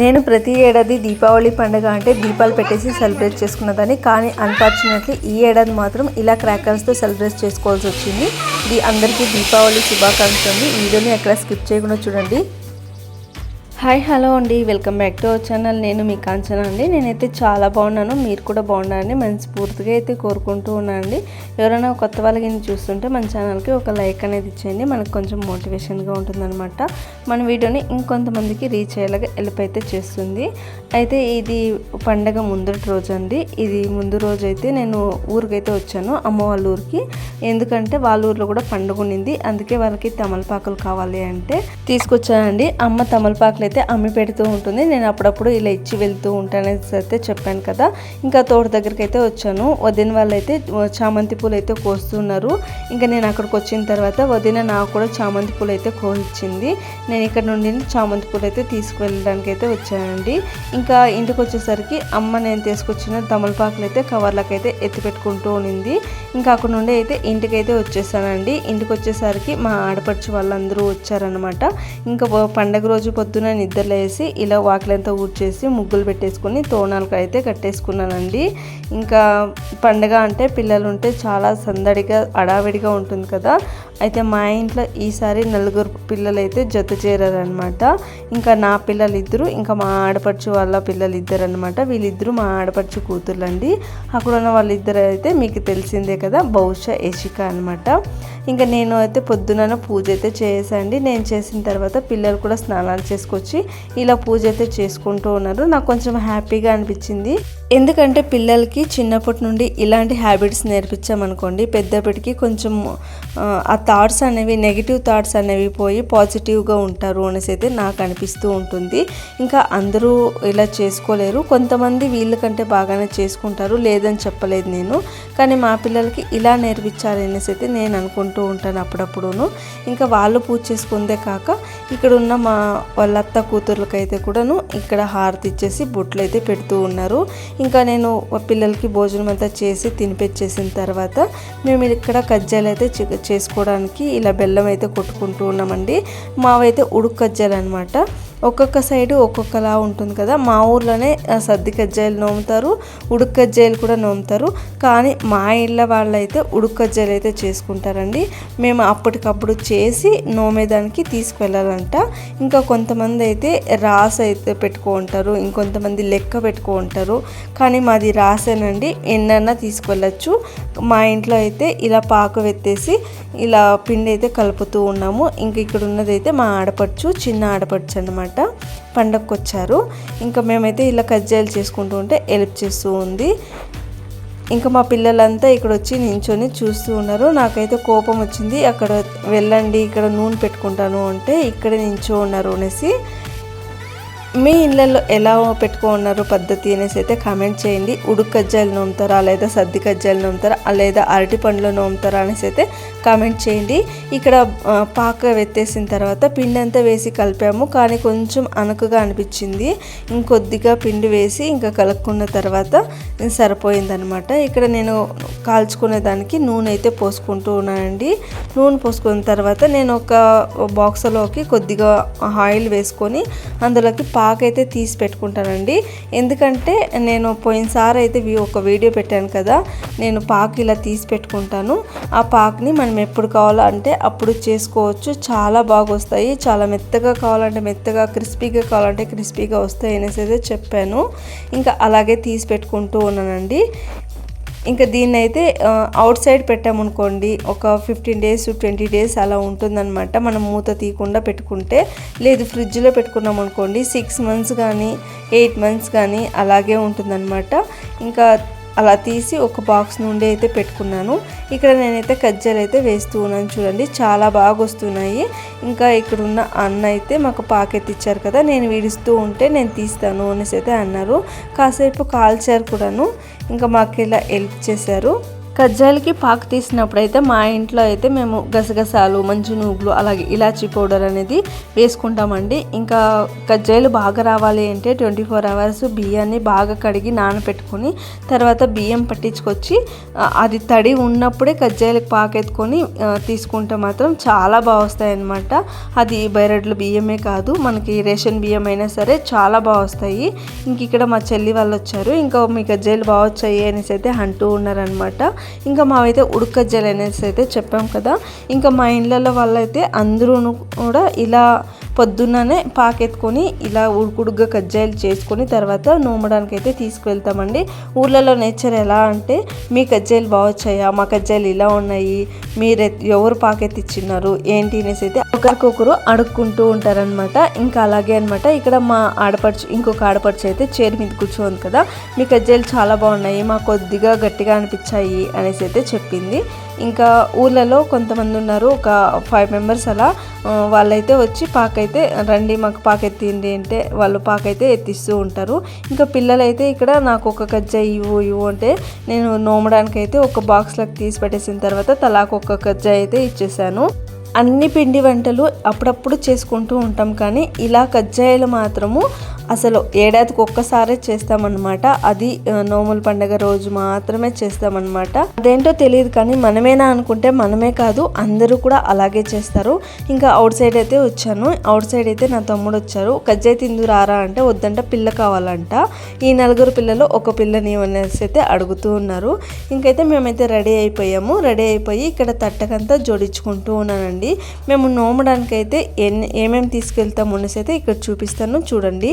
నేను ప్రతి ఏడాది దీపావళి పండుగ అంటే దీపాలు పెట్టేసి సెలబ్రేట్ చేసుకున్నదాన్ని. కానీ అన్ఫార్చునేట్లీ ఈ ఏడాది మాత్రం ఇలా క్రాకర్స్తో సెలబ్రేట్ చేసుకోవాల్సి వచ్చింది. ఇది అందరికీ దీపావళి శుభాకాంక్షలు వీడియోని ఎక్కడ స్కిప్ చేయకుండా చూడండి. హాయ్ హలో అండి. Welcome back to our channel. నేను మీ కాంచన అండి. నేనైతే చాలా బాగున్నాను. మీరు కూడా బాగున్నారని మనస్ఫూర్తిగా అయితే కోరుకుంటూ ఉన్నానండి ఎవరైనా కొత్త వాళ్ళకి చూస్తుంటే మన ఛానల్కి ఒక లైక్ అనేది ఇచ్చేయండి. మనకు కొంచెం మోటివేషన్గా ఉంటుందన్నమాట. మన వీడియోని ఇంకొంతమందికి రీచ్ అయ్యేలాగా హెల్ప్ అయితే చేస్తుంది. అయితే ఇది పండగ ముందటి రోజు అండి. ఇది ముందు రోజు అయితే నేను ఊరికైతే వచ్చాను అమ్మ వాళ్ళ ఊరికి. ఎందుకంటే వాళ్ళ ఊర్లో కూడా పండుగ ఉండింది. అందుకే వాళ్ళకి తమలపాకులు కావాలి అంటే తీసుకొచ్చానండి. అమ్మ తమలపాకులు అయితే అమ్మి పెడుతూ ఉంటుంది. నేను అప్పుడప్పుడు ఇలా ఇచ్చి వెళ్తూ ఉంటానని అయితే చెప్పాను కదా. ఇంకా తోట దగ్గరికి అయితే వచ్చాను. వదిన వాళ్ళు అయితే చామంతి పూలు అయితే కోస్తున్నారు. ఇంకా నేను అక్కడికి వచ్చిన తర్వాత వదిన నాకు కూడా చామంతి పూలు అయితే కోయించింది నేను ఇక్కడ నుండి చామంతి పూలు అయితే తీసుకువెళ్ళడానికి అయితే వచ్చానండి. ఇంకా ఇంటికి వచ్చేసరికి అమ్మ నేను తీసుకొచ్చిన తమలపాకులు అయితే కవర్లకు అయితే ఎత్తి పెట్టుకుంటూ ఉన్నింది ఇంకా అక్కడ నుండి అయితే ఇంటికైతే వచ్చేసానండి. ఇంటికి వచ్చేసరికి మా ఆడపడుచు వాళ్ళందరూ వచ్చారనమాట ఇంకా పండగ రోజు పొద్దున నిద్రలేసి ఇలా వాకిలంతా ఊడ్చేసి ముగ్గులు పెట్టేసుకొని తోనాలకు అయితే కట్టేసుకున్నానండి. ఇంకా పండగ అంటే పిల్లలు ఉంటే చాలా సందడిగా అడావిడిగా ఉంటుంది కదా. అయితే మా ఇంట్లో ఈసారి నలుగురు పిల్లలు అయితే జత చేరారనమాట ఇంకా నా పిల్లలు ఇద్దరు ఇంకా మా ఆడపడుచు వాళ్ళ పిల్లలు ఇద్దరు అనమాట వీళ్ళిద్దరూ మా ఆడపడుచు కూతుర్లండి. అక్కడ ఉన్న వాళ్ళిద్దరు అయితే మీకు తెలిసిందే కదా బహుశా యశిక అనమాట ఇంకా నేను అయితే పొద్దున పూజ అయితే చేసాండి నేను చేసిన తర్వాత పిల్లలు కూడా స్నానాలు చేసుకొచ్చి ఇలా పూజ అయితే చేసుకుంటూ ఉన్నారు. నాకు కొంచెం హ్యాపీగా అనిపించింది. ఎందుకంటే పిల్లలకి చిన్నప్పటి నుండి ఇలాంటి హ్యాబిట్స్ నేర్పించామనుకోండి పెద్దప్పటికి కొంచెం ఆ, థాట్స్ అనేవి నెగిటివ్ థాట్స్ అనేవి పోయి పాజిటివ్గా ఉంటారు అనేసి అయితే నాకు అనిపిస్తూ ఉంటుంది. ఇంకా అందరూ ఇలా చేసుకోలేరు. కొంతమంది వీళ్ళకంటే బాగానే చేసుకుంటారు. లేదని చెప్పలేదు నేను. కానీ మా పిల్లలకి ఇలా నేర్పించాలి అనేసి అయితే నేను చేసుకుంటూ ఉంటాను అప్పుడప్పుడును. ఇంకా వాళ్ళు పూజ చేసుకుందే కాక ఇక్కడ ఉన్న మా వాళ్ళ కూతుర్లకైతే కూడాను ఇక్కడ హారతి ఇచ్చేసి బొట్లు అయితే పెడుతూ ఉన్నారు. ఇంకా నేను పిల్లలకి భోజనం అంతా చేసి తినిపించేసిన తర్వాత మేము ఇక్కడ కజ్జాలు అయితే చే- చేసుకోవడానికి ఇలా బెల్లం అయితే కొట్టుకుంటూ ఉన్నామండి. మావైతే ఉడుకు కజ్జాలు అనమాట ఒక్కొక్క సైడు ఒక్కొక్కలా ఉంటుంది కదా. మా ఊర్లోనే ఆ, సద్ది కజ్జాయలు నోముతారు ఉడుకు కజ్జాయలు కూడా నోముతారు. కానీ మా ఇళ్ళ వాళ్ళైతే ఉడుకు కజ్జాయలు అయితే చేసుకుంటారండి. మేము అప్పటికప్పుడు చేసి నోమేదానికి తీసుకువెళ్ళాలంట. ఇంకా కొంతమంది అయితే రాస్ అయితే పెట్టుకుంటారు ఇంకొంతమంది లెక్క పెట్టుకుంటారు కానీ మాది రాసేనండి ఎన్నన్నా తీసుకువెళ్ళచ్చు. మా ఇంట్లో అయితే ఇలా పాకు వెత్తేసి ఇలా పిండి అయితే కలుపుతూ ఉన్నాము. ఇంక ఇక్కడ ఉన్నదైతే మా ఆడపడుచు చిన్న ఆడపడుచు అనమాట పండగకు వచ్చారు ఇంకా మేమైతే ఇలా కజ్జాయిలు చేసుకుంటూ ఉంటే హెల్ప్ చేస్తూ ఉంది. ఇంకా మా పిల్లలంతా ఇక్కడ వచ్చి నించొని చూస్తూ ఉన్నారు. నాకైతే కోపం వచ్చింది. అక్కడ వెళ్ళండి ఇక్కడ నూనె పెట్టుకుంటాను అంటే ఇక్కడ నించో ఉన్నారు అనేసి. మీ ఇళ్ళల్లో ఎలా పెట్టుకున్నారు పద్ధతి అనేసి అయితే కామెంట్ చేయండి. ఉడుకు కజ్జాయలు నోముతారా లేదా సర్ది కజ్జాయలు నోముతారా లేదా అరటి పండ్లు నోముతారా అనేసి అయితే కామెంట్ చేయండి. ఇక్కడ పాక వెత్తేసిన తర్వాత పిండి అంతా వేసి కలిపాము. కానీ కొంచెం అనకగా అనిపించింది. ఇంకొద్దిగా పిండి వేసి ఇంకా కలుపుకున్న తర్వాత సరిపోయిందనమాట ఇక్కడ నేను కాల్చుకునే దానికి నూనె అయితే పోసుకుంటూ ఉన్నానండి. నూనె పోసుకున్న తర్వాత నేను ఒక బాక్స్లోకి కొద్దిగా ఆయిల్ వేసుకొని అందులోకి పాకైతే అయితే తీసి పెట్టుకుంటానండి. ఎందుకంటే నేను పోయినసారి అయితే వి- ఒక వీడియో పెట్టాను కదా నేను పాకు ఇలా తీసి పెట్టుకుంటాను. ఆ పాకుని మనం ఎప్పుడు కావాలో అంటే అప్పుడు చేసుకోవచ్చు. చాలా బాగా వస్తాయి చాలా మెత్తగా కావాలంటే మెత్తగా క్రిస్పీగా కావాలంటే క్రిస్పీగా వస్తాయి అనేసి అయితే చెప్పాను. ఇంకా అలాగే తీసి పెట్టుకుంటూ ఉన్నానండి. ఇంకా దీన్ని అయితే అవుట్ సైడ్ పెట్టామనుకోండి ఒక ఫిఫ్టీన్ డేస్ ట్వంటీ డేస్ అలా ఉంటుందన్నమాట. మనం మూత తీయకుండా పెట్టుకుంటే లేదు ఫ్రిడ్జ్లో పెట్టుకున్నాం అనుకోండి సిక్స్ మంత్స్ కానీ ఎయిట్ మంత్స్ కానీ అలాగే ఉంటుందన్నమాట. ఇంకా అలా తీసి ఒక బాక్స్ నుండి అయితే పెట్టుకున్నాను. ఇక్కడ నేనైతే కజ్జాలు అయితే వేస్తూ ఉన్నాను చూడండి చాలా బాగా వస్తున్నాయి. ఇంకా ఇక్కడున్న అన్న అయితే మాకు పాకెట్ ఇచ్చారు కదా నేను విడుస్తూ ఉంటే నేను తీస్తాను అనేసి అయితే అన్నారు. కాసేపు కాల్చారు కూడాను ఇంకా మాకు ఇలా హెల్ప్ చేశారు. కజ్జాయలకి పాకు తీసినప్పుడు అయితే మా ఇంట్లో అయితే మేము గసగసాలు మంచి నూగులు అలాగే ఇలాచీ పౌడర్ అనేది వేసుకుంటామండి. ఇంకా కజ్జాయలు బాగా రావాలి అంటే ట్వంటీ ఫోర్ అవర్స్ బియ్యాన్ని బాగా కడిగి నానబెట్టుకొని తర్వాత బియ్యం పట్టించుకొచ్చి అది తడి ఉన్నప్పుడే కజ్జాయలకు పాకు ఎత్తుకొని తీసుకుంటే మాత్రం చాలా బాగా వస్తాయి అన్నమాట అది బైరడ్ల బియ్యమే కాదు మనకి రేషన్ బియ్యం అయినా సరే చాలా బాగా వస్తాయి. ఇంక ఇక్కడ మా చెల్లి వాళ్ళు వచ్చారు ఇంకా మీ గజ్జాయలు బాగా వచ్చాయి అనేసి అయితే అంటూ ఉన్నారనమాట ఇంకా మావైతే ఉడకజ్జలు అనేసి అయితే చెప్పాం కదా. ఇంకా మా ఇళ్ళల్లో వాళ్ళైతే అందరూ కూడా ఇలా పొద్దున్ననే పాకెత్తుకొని ఇలా ఉడుకుడుగ్గా కజ్జాయిలు చేసుకొని తర్వాత నూమడానికి అయితే తీసుకువెళ్తామండి. ఊర్లలో నేచర్ ఎలా అంటే మీ కజ్జాయిలు బాగా వచ్చాయా? మా కజ్జాయిలు ఇలా ఉన్నాయి. మీరు ఎవరు పాకెత్తిచ్చినారు ఏంటి అనేసి అయితే ఒకరికొకరు అడుక్కుంటూ ఉంటారనమాట ఇంకా అలాగే అనమాట ఇక్కడ మా ఆడపడుచు ఇంకొక ఆడపడుచు అయితే చైర్ మీద కూర్చోంది కదా. మీ కజ్జాయిలు చాలా బాగున్నాయి. మా కొద్దిగా గట్టిగా అనిపించాయి. అనేసి అయితే చెప్పింది. ఇంకా ఊర్లలో కొంతమంది ఉన్నారు ఒక ఫైవ్ మెంబర్స్ అలా. వాళ్ళైతే వచ్చి పాకైతే రండి మాకు పాక ఎత్తింది అంటే వాళ్ళు పాకైతే ఎత్తిస్తూ ఉంటారు. ఇంకా పిల్లలైతే ఇక్కడ నాకు ఒక కజ్జ ఇవ్వు ఇవ్వు అంటే నేను నోమడానికి అయితే ఒక బాక్స్లోకి తీసి పెట్టేసిన తర్వాత తలాకు ఒక కజ్జ అయితే ఇచ్చేసాను. అన్ని పిండి వంటలు అప్పుడప్పుడు చేసుకుంటూ ఉంటాం కానీ ఇలా కజ్జాయలు మాత్రము అసలు ఏడాదికి ఒక్కసారే చేస్తామన్నమాట. అది నోముల పండగ రోజు మాత్రమే చేస్తామన్నమాట. అదేంటో తెలియదు కానీ మనమేనా అనుకుంటే మనమే కాదు అందరూ కూడా అలాగే చేస్తారు. ఇంకా అవుట్ సైడ్ అయితే వచ్చాను. అవుట్ సైడ్ అయితే నా తమ్ముడు వచ్చారు. కజ్జాయి తిందు రారా అంటే వద్దంట పిల్ల కావాలంట. ఈ నలుగురు పిల్లలు ఒక పిల్లని అనేసి అయితే అడుగుతూ ఉన్నారు. ఇంకైతే మేమైతే రెడీ అయిపోయాము. రెడీ అయిపోయి ఇక్కడ తట్టకంతా జోడించుకుంటూ ఉన్నానండి. మేము నోమడానికి అయితే ఎన్ని ఏమేమి తీసుకెళ్తాము అనేసి అయితే ఇక్కడ చూపిస్తాను. చూడండి.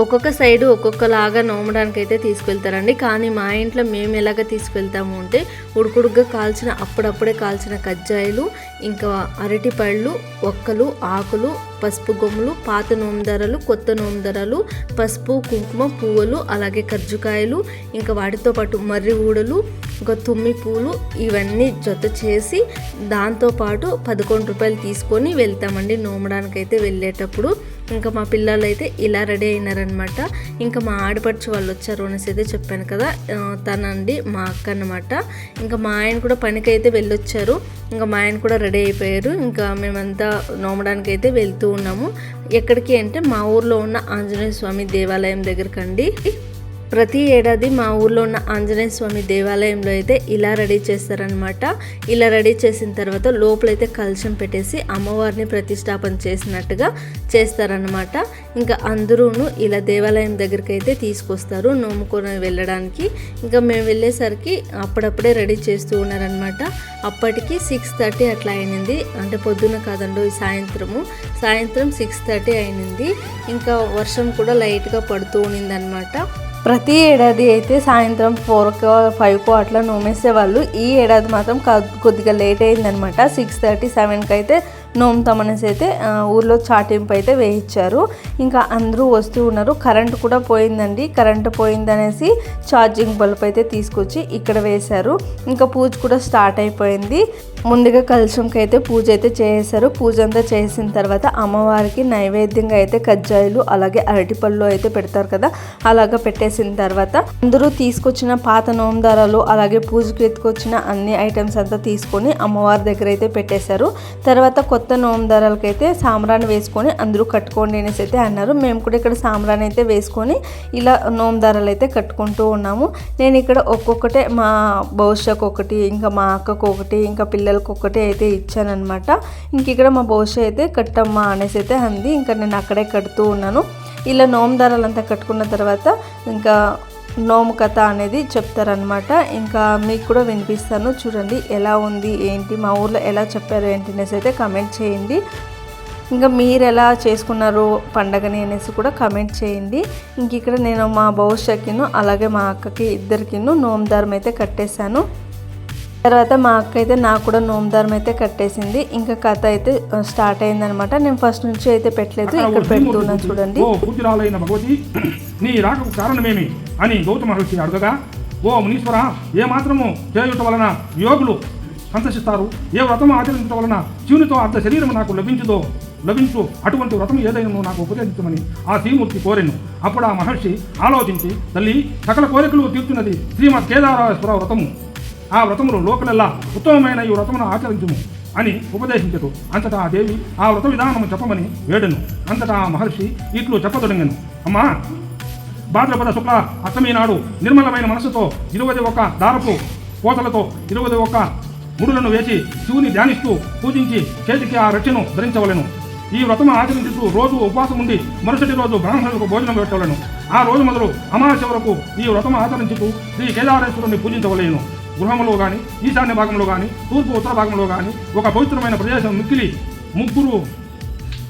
ఒక్కొక్క సైడ్ ఒక్కొక్కలాగా నోమడానికి అయితే తీసుకెళ్తారండి. కానీ మా ఇంట్లో మేము ఎలాగ తీసుకెళ్తాము అంటే ఉడుకుడుగ్గా కాల్చిన అప్పుడప్పుడే కాల్చిన కజ్జాయిలు ఇంకా అరటి పళ్ళు ఒక్కలు ఆకులు పసుపు గొమ్ములు పాత నోమదరలు కొత్త నోమదరలు పసుపు కుంకుమ పువ్వులు అలాగే కర్జుకాయలు ఇంకా వాటితో పాటు మర్రి ఊడలు ఇంకా తుమ్మి పూలు ఇవన్నీ జత చేసి దాంతోపాటు పదకొండు రూపాయలు తీసుకొని వెళ్తామండి నోమడానికి అయితే వెళ్ళేటప్పుడు. ఇంకా మా పిల్లలు అయితే ఇలా రెడీ అయినారనమాట ఇంకా మా ఆడపడుచు వాళ్ళు వచ్చారు అనేసి అయితే చెప్పాను కదా. తనండి మా అక్క అన్నమాట. ఇంకా మా ఆయన కూడా పనికి అయితే వెళ్ళొచ్చారు. ఇంకా మా ఆయన కూడా రెడీ అయిపోయారు. ఇంకా మేమంతా నోమడానికి అయితే వెళ్తూ ఉన్నాము. ఎక్కడికి అంటే మా ఊర్లో ఉన్న ఆంజనేయ స్వామి దేవాలయం దగ్గరకండి. ప్రతి ఏడాది మా ఊర్లో ఉన్న ఆంజనేయ స్వామి దేవాలయంలో అయితే ఇలా రెడీ చేస్తారనమాట ఇలా రెడీ చేసిన తర్వాత లోపలైతే కలశం పెట్టేసి అమ్మవారిని ప్రతిష్టాపన చేసినట్టుగా చేస్తారనమాట ఇంకా అందరూను ఇలా దేవాలయం దగ్గరికి అయితే తీసుకొస్తారు నోముకొని వెళ్ళడానికి. ఇంకా మేము వెళ్ళేసరికి అప్పుడప్పుడే రెడీ చేస్తూ ఉన్నారనమాట అప్పటికి సిక్స్ థర్టీ అట్లా అయినింది. అంటే పొద్దున కాదండి ఈ సాయంత్రము. సాయంత్రం సిక్స్ థర్టీ అయినింది. ఇంకా వర్షం కూడా లైట్గా పడుతూ ఉన్నిందనమాట ప్రతి ఏడాది అయితే సాయంత్రం ఫోర్కో ఫైవ్కో అట్లా నోమేసేవాళ్ళు. ఈ ఏడాది మాత్రం కొద్దిగా లేట్ అయిందనమాట. సిక్స్ థర్టీ సెవెన్కి అయితే నోముతామనేసి అయితే ఊర్లో చాటింపు అయితే వేయించారు. ఇంకా అందరూ వస్తూ ఉన్నారు. కరెంట్ కూడా పోయిందండి. కరెంట్ పోయిందనేసి ఛార్జింగ్ బల్బ్ అయితే తీసుకొచ్చి ఇక్కడ వేశారు. ఇంకా పూజ కూడా స్టార్ట్ అయిపోయింది. ముందుగా కలశంకి అయితే పూజ అయితే చేసేసారు పూజ అంతా చేసిన తర్వాత అమ్మవారికి నైవేద్యంగా అయితే కజ్జాయిలు అలాగే అరటిపళ్ళు అయితే పెడతారు కదా అలాగా పెట్టేసిన తర్వాత అందరూ తీసుకొచ్చిన పాత నోమదారాలు అలాగే పూజకి ఎత్తుకొచ్చిన అన్ని ఐటమ్స్ అంతా తీసుకొని అమ్మవారి దగ్గర అయితే పెట్టేశారు. తర్వాత కొత్త నోమదారాలకి అయితే సాంబ్రాన్ని వేసుకొని అందరూ కట్టుకోండి అనేసి అయితే అన్నారు. మేము కూడా ఇక్కడ సాంబ్రాన్ని అయితే వేసుకొని ఇలా నోమదారాలు అయితే కట్టుకుంటూ ఉన్నాము. నేను ఇక్కడ ఒక్కొక్కటే మా భవిష్యకు ఒకటి ఇంకా మా అక్కకు ఒకటి ఇంకా పిల్లలకు ఒకటి అయితే ఇచ్చానమాట ఇంక ఇక్కడ మా భవిష్య అయితే కట్టమ్మా అనేసి అయితే అంది. ఇంకా నేను అక్కడే కడుతూ ఉన్నాను. ఇలా నోముదారాలంతా కట్టుకున్న తర్వాత ఇంకా నోము కథ అనేది చెప్తారనమాట ఇంకా మీకు కూడా వినిపిస్తాను. చూడండి ఎలా ఉంది ఏంటి మా ఊర్లో ఎలా చెప్పారు ఏంటి అనేసి అయితే కమెంట్ చేయండి. ఇంకా మీరు ఎలా చేసుకున్నారు పండగని అనేసి కూడా కమెంట్ చేయండి. ఇంక ఇక్కడ నేను మా భవిష్యత్కిను అలాగే మా అక్కకి ఇద్దరికిను నోమదారం అయితే కట్టేశాను. తర్వాత మా అక్క అయితే నాకు కూడా నోమదారం అయితే కట్టేసింది. ఇంకా కథ అయితే స్టార్ట్ అయిందనమాట. నేను ఫస్ట్ నుంచి అయితే పెట్టలేదు. ఇక్కడ పెడుతున్నాను చూడండి. భగవతి నీ రాకకు కారణమేమి? అని గౌతమ మహర్షి అడగగా ఓ మునీశ్వర ఏ మాత్రము చేయుట వలన యోగులు సంతసిస్తారు? ఏ వ్రతము ఆచరించడం వలన శివునితో అర్ధ శరీరం నాకు లభించుదో? లభించు. అటువంటి వ్రతం ఏదైనా నాకు ఉపదేశించమని ఆ శ్రీమూర్తి కోరెను. అప్పుడు ఆ మహర్షి ఆలోచించి తల్లి సకల కోరికలు తీర్చున్నది శ్రీమద్ కేదారేశ్వర వ్రతము. ఆ వ్రతములు లోకలెల్లా ఉత్తమమైన ఈ వ్రతమును ఆచరించుము అని ఉపదేశించదు. అంతటా ఆ దేవి ఆ వ్రత విధానము చెప్పమని వేడెను. అంతటా ఆ మహర్షి ఇట్లు చెప్పదొడంగను. అమ్మా! భాద్రపద శుక్ల అష్టమి నాడు నిర్మలమైన మనసుతో ఇరవై ఒక దారపు కోతలతో ఇరవై ఒక ముడులను వేసి శివుని ధ్యానిస్తూ పూజించి చేతికి ఆ రక్షను ధరించవలెను. ఈ వ్రతము ఆచరించుతూ రోజు ఉపవాసం ఉండి మరుసటి రోజు బ్రాహ్మణులకు భోజనం పెట్టవలను. ఆ రోజు మొదలు అమావాస్య వరకు ఈ వ్రతము ఆచరించుతూ శ్రీ కేదారేశ్వరుని పూజించవలేను. గృహంలో కానీ ఈశాన్య భాగంలో కానీ తూర్పు ఉత్తర భాగంలో కానీ ఒక పవిత్రమైన ప్రదేశం మిక్కిలి ముగ్గురు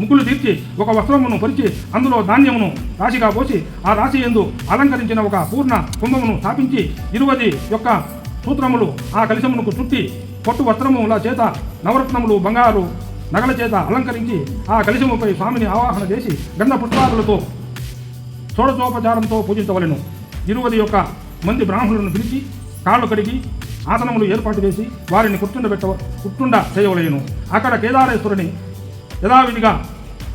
ముగ్గులు తీర్చి ఒక వస్త్రమును పరిచి అందులో ధాన్యమును రాశిగా పోసి ఆ రాశి ఎందు అలంకరించిన ఒక పూర్ణ కుంభమును స్థాపించి ఇరువది యొక్క సూత్రములు ఆ కలిశమునకు చుట్టి పొట్టు వస్త్రముల చేత నవరత్నములు బంగారు నగల చేత అలంకరించి ఆ కలిశముపై స్వామిని ఆవాహన చేసి గంధ పుష్పాదులతో షోడశోపచారంతో పూజించవలెను. ఇరువది యొక్క మంది బ్రాహ్మణులను పిలిచి కాళ్ళు కడిగి ఆసనములు ఏర్పాటు చేసి వారిని కూర్చుండబెట్ట కూర్చుండ చేయవలేను. అక్కడ కేదారేశ్వరుని యథావిధిగా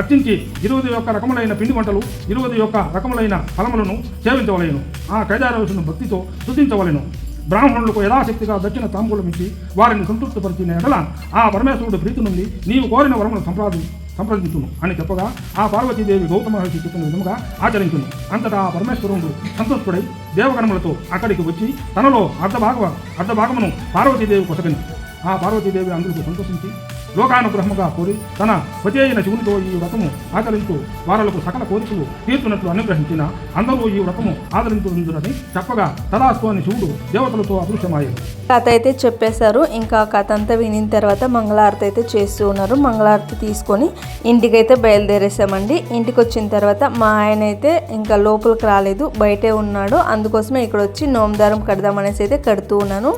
అర్చించి ఇరువది యొక్క రకములైన పిండి వంటలు ఇరువది యొక్క రకములైన ఫలములను సేవించవలేను. ఆ కేదారేశ్వరుని భక్తితో స్తుతించవలెను. బ్రాహ్మణులకు యథాశక్తిగా దక్షిణ తాంబూలం ఇచ్చి వారిని సంతృప్తిపరిచిన ఎడల ఆ పరమేశ్వరుడు ప్రీతి నుండి నీవు కోరిన వరమును సంప్రాది సంప్రదించును అని చెప్పగా ఆ పార్వతీదేవి గౌతమ మహర్షి చెప్పిన విధముగా ఆచరించును. అంతటా పరమేశ్వరుడు సంతోషపడై దేవగణములతో అక్కడికి వచ్చి తనలో అర్ధభాగ అర్ధభాగమును పార్వతీదేవి కొసగను ఆ పార్వతీదేవి అందరికీ సంతోషించి లోకానుగ్రహముగా కోరి తన పతి శివునితో ఈ వ్రతము ఆచరించు. వారలకు సకల కోరికలు తీర్చున్నట్లు అనుగ్రహించిన అందరూ ఈ వ్రతము ఆదరించుందురని చెప్పగా తదాస్తు అని శివుడు దేవతలతో అదృశ్యమాయను కథ అయితే చెప్పేశారు. ఇంకా కథ అంతా వినిన తర్వాత మంగళారతి అయితే చేస్తూ ఉన్నారు. మంగళారతి తీసుకొని ఇంటికైతే బయలుదేరేసామండి ఇంటికి వచ్చిన తర్వాత మా ఆయన అయితే ఇంకా లోపలికి రాలేదు. బయటే ఉన్నాడు. అందుకోసమే ఇక్కడ వచ్చి నోమదారం కడదామనేసి అయితే కడుతూ ఉన్నాను.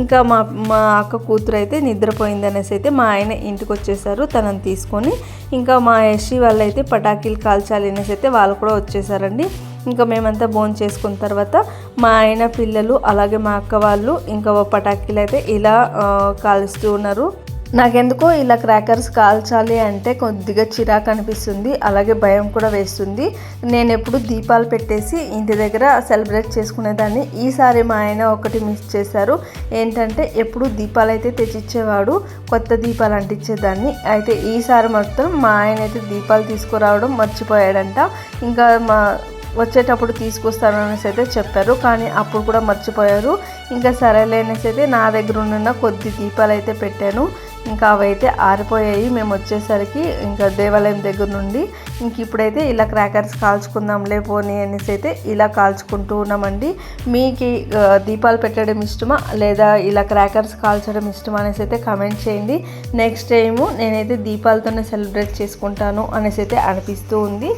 ఇంకా మా మా అక్క కూతురు అయితే నిద్రపోయింది అనేసి అయితే మా ఆయన ఇంటికి వచ్చేసారు తనని తీసుకొని ఇంకా మా యశ్వి వాళ్ళు అయితే పటాకీలు కాల్చాలి అనేసి అయితే వాళ్ళు కూడా వచ్చేసారండి. ఇంకా మేమంతా భోజనం చేసుకున్న తర్వాత మా ఆయన పిల్లలు అలాగే మా అక్క వాళ్ళు ఇంకా పటాకీలు అయితే ఇలా కాలుస్తూ ఉన్నారు. నాకెందుకో ఇలా క్రాకర్స్ కాల్చాలి అంటే కొద్దిగా చిరాకు అనిపిస్తుంది అలాగే భయం కూడా వేస్తుంది. నేను ఎప్పుడు దీపాలు పెట్టేసి ఇంటి దగ్గర సెలబ్రేట్ చేసుకునేదాన్ని. ఈసారి మా ఆయన ఒకటి మిస్ చేశారు. ఏంటంటే ఎప్పుడు దీపాలు అయితే తెచ్చిచ్చేవాడు కొత్త దీపాలు అంటించేదాన్ని. అయితే ఈసారి మొత్తం మా ఆయన అయితే దీపాలు తీసుకురావడం మర్చిపోయాడంట. ఇంకా మా వచ్చేటప్పుడు తీసుకొస్తాను అనేసి అయితే చెప్పారు. కానీ అప్పుడు కూడా మర్చిపోయారు. ఇంకా సరేలే అనేసి అయితే నా దగ్గర ఉన్న కొద్ది దీపాలు అయితే పెట్టాను. ఇంకా అవైతే ఆరిపోయాయి. మేము వచ్చేసరికి ఇంకా దేవాలయం దగ్గర నుండి ఇంక ఇప్పుడైతే ఇలా క్రాకర్స్ కాల్చుకుందాంలే పోనీ అనేసి అయితే ఇలా కాల్చుకుంటూ ఉన్నామండి. మీకు దీపాలు పెట్టడం ఇష్టమా? లేదా ఇలా క్రాకర్స్ కాల్చడం ఇష్టమా అనేసి అయితే కమెంట్ చేయండి. నెక్స్ట్ టైము నేనైతే దీపాలతోనే సెలబ్రేట్ చేసుకుంటాను అనేసి అయితే అనిపిస్తూ ఉంది.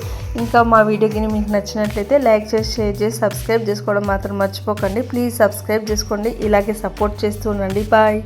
ఇంకా మా వీడియోకి మీకు నచ్చినట్లయితే లైక్ చేసి షేర్ చేసి సబ్స్క్రైబ్ చేసుకోవడం మాత్రం మర్చిపోకండి. ప్లీజ్ సబ్స్క్రైబ్ చేసుకోండి. ఇలాగే సపోర్ట్ చేస్తూ ఉండండి. బాయ్